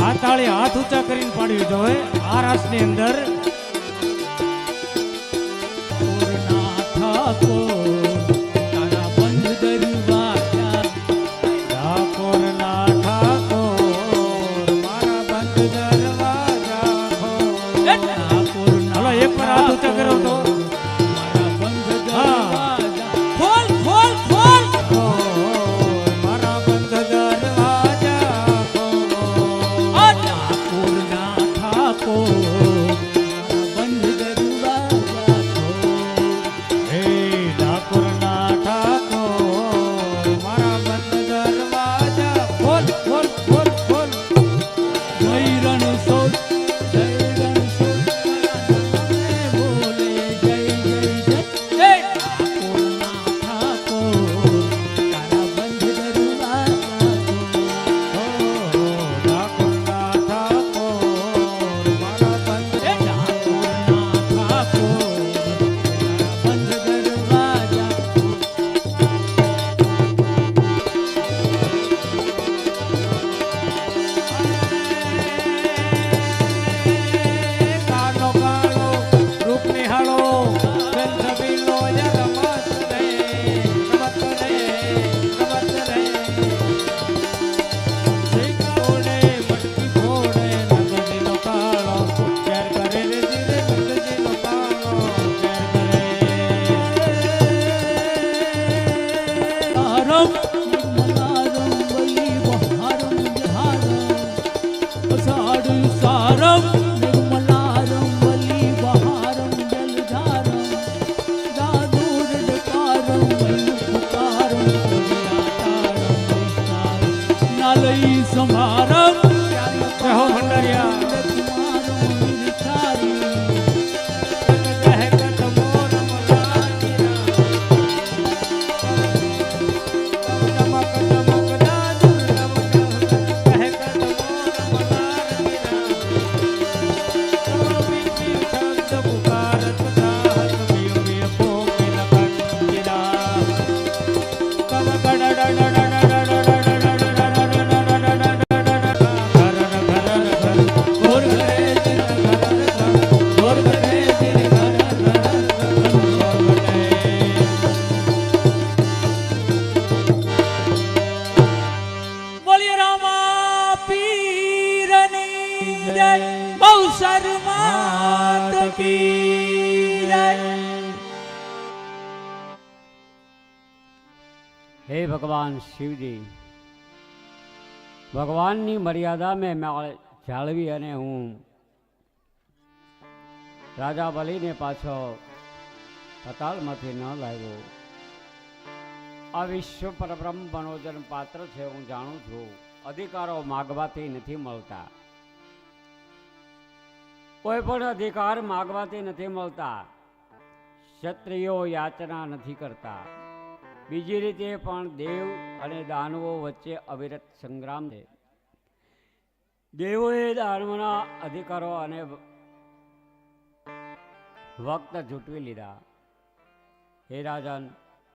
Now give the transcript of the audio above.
આ તાળી હાથ ઊંચા કરીને પાડવી જોઈએ આ રાસની અંદર જય બહુ શર્માત હે ભગવાન શિવજી, ભગવાનની મર્યાદા મેં જાળવી અને હું રાજા બલીને પાછો પતાળમાંથી ન લાવ્યો. આ વિશ્વ પરબ્રહ્મ મનોજન પાત્ર છે, હું જાણું છું. અધિકારો માગવાથી નથી મળતા. કોઈ પણ અધિકાર માગવાથી નથી મળતા. ક્ષત્રિયો યાચના નથી કરતા. બીજી રીતે પણ દેવ અને દાનવો વચ્ચે અવિરત સંગ્રામ છે. દેવોએ દાનવના અધિકારો અને વક્ત જૂટવી લીધા. હે રાજન